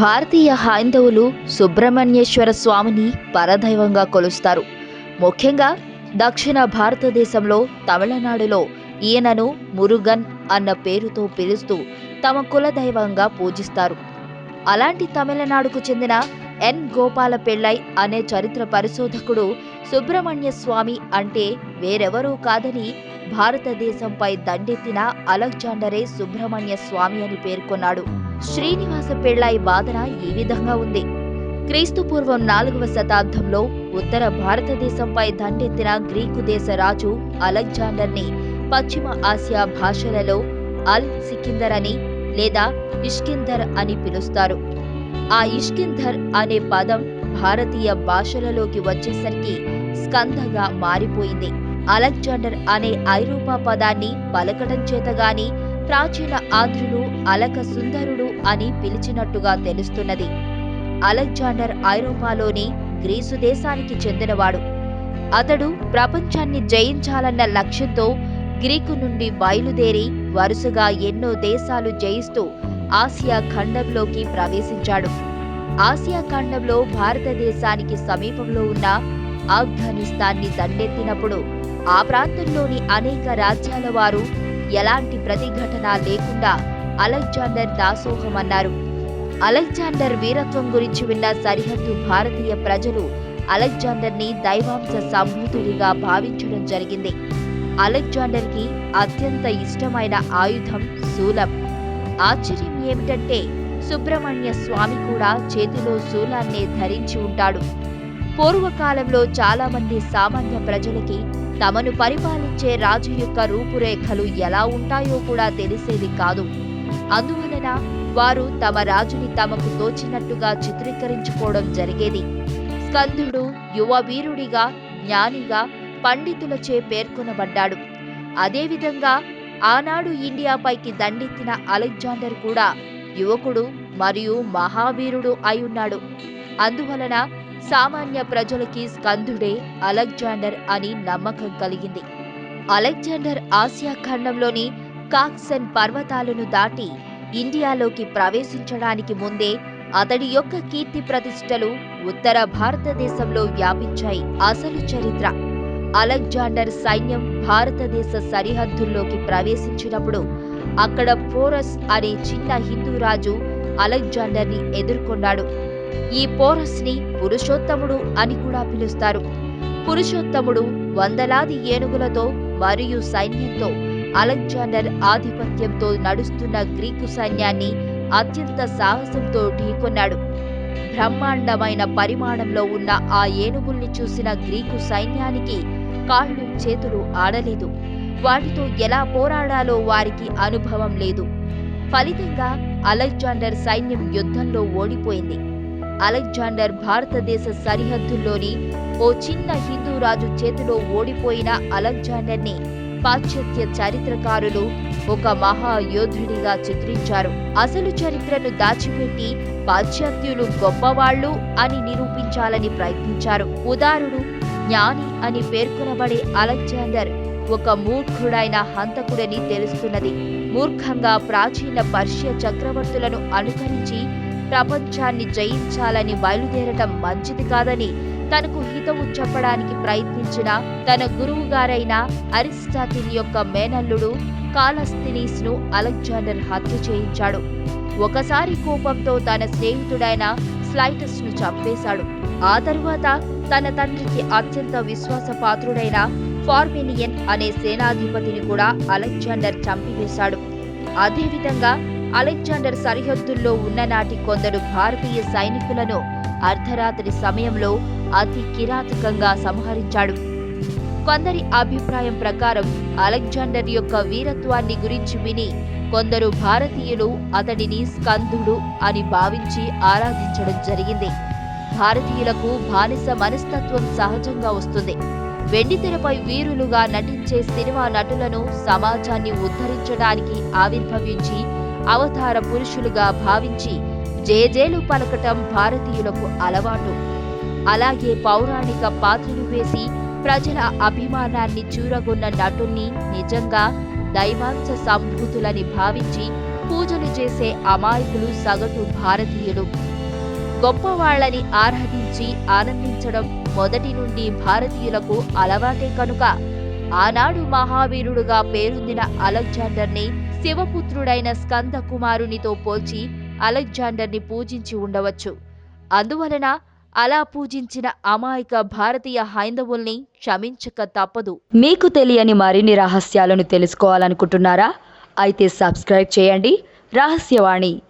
భారతీయ హైందవులు సుబ్రహ్మణ్యేశ్వర స్వామిని పరదైవంగా కొలుస్తారు. ముఖ్యంగా దక్షిణ భారతదేశంలో తమిళనాడులో ఈయనను మురుగన్ అన్న పేరుతో పిలుస్తూ తమ కులదైవంగా పూజిస్తారు. అలాంటి తమిళనాడుకు చెందిన ఎన్. గోపాల పెళ్ళై అనే చరిత్ర పరిశోధకుడు సుబ్రహ్మణ్య స్వామి అంటే వేరెవరూ కాదని భారతదేశంపై దండెత్తిన అలెగ్జాండరే సుబ్రహ్మణ్య స్వామి అని పేర్కొన్నాడు. శ్రీనివాస పెళ్ళై వాదన ఈ విధంగా ఉంది. క్రీస్తు పూర్వం నాలుగవ శతాబ్దంలో ఉత్తర భారతదేశంపై దండెత్తిన గ్రీకు దేశ రాజు అలెగ్జాండర్ని పశ్చిమ ఆసియా భాషలలో అల్ సికిందర్ అని లేదా ఇష్కిందర్ అని పిలుస్తారు. ఆ ఇష్కిందర్ అనే పదం భారతీయ భాషలలోకి వచ్చేసరికి స్కందగా మారిపోయింది. అలెగ్జాండర్ అనే ఐరోపా పదాన్ని పలకడం చేతగాని ప్రాచీన ఆంధ్రులు అలక సుందరుడు అని పిలిచినట్టుగా తెలుస్తున్నది. అలెగ్జాండర్ ఐరోపాలోని గ్రీసు దేశానికి చెందినవాడు. అతడు ప్రపంచాన్ని జయించాలన్న లక్ష్యంతో గ్రీకు నుండి బయలుదేరి వరుసగా ఎన్నో దేశాలు జయిస్తూ ఆసియా ఖండంలోకి ప్రవేశించాడు. ఆసియా ఖండంలో భారతదేశానికి సమీపంలో ఉన్న ఆఫ్ఘనిస్తాన్ని దండెత్తినప్పుడు ఆ ప్రాంతంలోని అనేక రాజ్యాల వారు ఎలాంటి ప్రతిఘటన లేకుండా అలెగ్జాండర్ దాసోహమన్నారు అలెగ్జాండర్ వీరత్వం గురించి విన్న సరిహద్దు భారతీయ ప్రజలు అలెగ్జాండర్ని దైవాంశ సంభూతుడిగా భావించడం జరిగింది. అలెగ్జాండర్కి అత్యంత ఇష్టమైన ఆయుధం శూలం. ఆశ్చర్యం ఏమిటంటే సుబ్రహ్మణ్య స్వామి కూడా చేతిలో శూలాన్నే ధరించి ఉంటాడు. పూర్వకాలంలో చాలా మంది సామాన్య ప్రజలకి తమను పరిపాలించే రాజు యొక్క రూపురేఖలు ఎలా ఉంటాయో కూడా తెలిసేది కాదు. అందువలన వారు తమ రాజుని తమకు తోచినట్టుగా చిత్రీకరించుకోవడం జరిగేది. స్కందుడు యువ వీరుడిగా జ్ఞానిగా పండితులచే పేర్కొనబడ్డాడు. అదేవిధంగా ఆనాడు ఇండియాపైకి దండెత్తిన అలెగ్జాండర్ కూడా యువకుడు మరియు మహావీరుడు అయి ఉన్నాడు. అందువలన సామాన్య ప్రజలకి స్కందుడే అలెగ్జాండర్ అని నమ్మకం కలిగింది. అలెగ్జాండర్ ఆసియా ఖండంలోని కాక్సన్ పర్వతాలను దాటి ఇండియాలోకి ప్రవేశించడానికి ముందే అతడి యొక్క కీర్తి ప్రతిష్టలు ఉత్తర భారతదేశంలో వ్యాపించాయి. అసలు చరిత్ర. అలెగ్జాండర్ సైన్యం భారతదేశ సరిహద్దుల్లోకి ప్రవేశించినప్పుడు అక్కడ పోరస్ అనే చిన్న హిందూ రాజు అలెగ్జాండర్ని ఎదుర్కొన్నాడు. ఈ పోరస్ని పురుషోత్తముడు అని కూడా పిలుస్తారు. పురుషోత్తముడు వందలాది ఏనుగులతో మరియు సైన్యంతో అలెగ్జాండర్ ఆధిపత్యంతో నడుస్తున్న గ్రీకు సైన్యాన్ని అత్యంత సాహసంతో ఢీకొన్నాడు. బ్రహ్మాండమైన పరిమాణంలో ఉన్న ఆ ఏనుగుల్ని చూసిన గ్రీకు సైన్యానికి కాళ్ళు చేతులు ఆడలేదు. వాటితో ఎలా పోరాడాలో వారికి అనుభవం లేదు. ఫలితంగా అలెగ్జాండర్ సైన్యం యుద్ధంలో ఓడిపోయింది. అలెగ్జాండర్ భారతదేశ సరిహద్దుల్లోని ఓ చిన్న హిందూ రాజు చేతిలో ఓడిపోయిన అలెగ్జాండర్ని పాశ్చాత్య చరిత్రకారులు ఒక మహాయోధుడిగా చిత్రించారు. అసలు చరిత్రను దాచిపెట్టి పాశ్చాత్యులు గొప్పవాళ్ళు అని నిరూపించాలని ప్రయత్నించారు. ఉదారుడు జ్ఞాని అని పేర్కొనబడే అలెగ్జాండర్ ఒక మూర్ఖుడైన హంతకుడని తెలుస్తున్నది. మూర్ఖంగా ప్రాచీన పర్షియ చక్రవర్తులను అనుకరించి ప్రపంచాన్ని జయించాలని బయలుదేరటం మంచిది కాదని తనకు హితము చెప్పడానికి ప్రయత్నించిన తన గురువుగారైన అరిస్టాటిల్ యొక్క మేనల్లుడు కాలస్థినీస్ను అలెగ్జాండర్ హత్య చేయించాడు. ఒకసారి కోపంతో తన స్నేహితుడైన స్లైటస్ను చంపేశాడు. ఆ తరువాత తన తండ్రికి అత్యంత విశ్వాసపాత్రుడైన ఫార్మినియన్ అనే సేనాధిపతిని కూడా అలెగ్జాండర్ చంపివేశాడు. అదేవిధంగా అలెగ్జాండర్ సరిహద్దుల్లో ఉన్ననాటి కొందరు భారతీయ సైనికులను అర్ధరాత్రి సమయంలో అతి కిరాతకంగా సంహరించాడు. కొందరి అభిప్రాయం ప్రకారం అలెగ్జాండర్ యొక్క వీరత్వాన్ని గురించి విని కొందరు భారతీయులు అతడిని స్కందుడు అని భావించి ఆరాధించడం జరిగింది. భారతీయులకు బానిస మనస్తత్వం సహజంగా వస్తుంది. వెండితెరపై వీరులుగా నటించే సినిమా నటులను సమాజాన్ని ఉద్ధరించడానికి ఆవిర్భవించి అవతార పురుషులుగా భావించి జేజేలు పలకటం భారతీయులకు అలవాటు. అలాగే పౌరాణిక పాత్రలు వేసి ప్రజల అభిమానాన్ని చూరగొన్న నటుణ్ణి నిజంగా దైవాంశ సంభూతులని భావించి పూజలు చేసే అమాయకులు సగటు భారతీయులు. గొప్పవాళ్ళని ఆరాధించి ఆనందించడం మొదటి నుండి భారతీయులకు అలవాటే కనుక ఆనాడు మహావీరుడుగా పేరొందిన అలెగ్జాండర్ని శివపుత్రుడైన స్కంద కుమారునితో పోల్చి అలెగ్జాండర్ని పూజించి ఉండవచ్చు. అందువలన అలా పూజించిన అమాయక భారతీయ హైందవుల్ని క్షమించక తప్పదు. మీకు తెలియని మరిన్ని రహస్యాలను తెలుసుకోవాలనుకుంటున్నారా? అయితే సబ్స్క్రైబ్ చేయండి. రహస్యవాణి.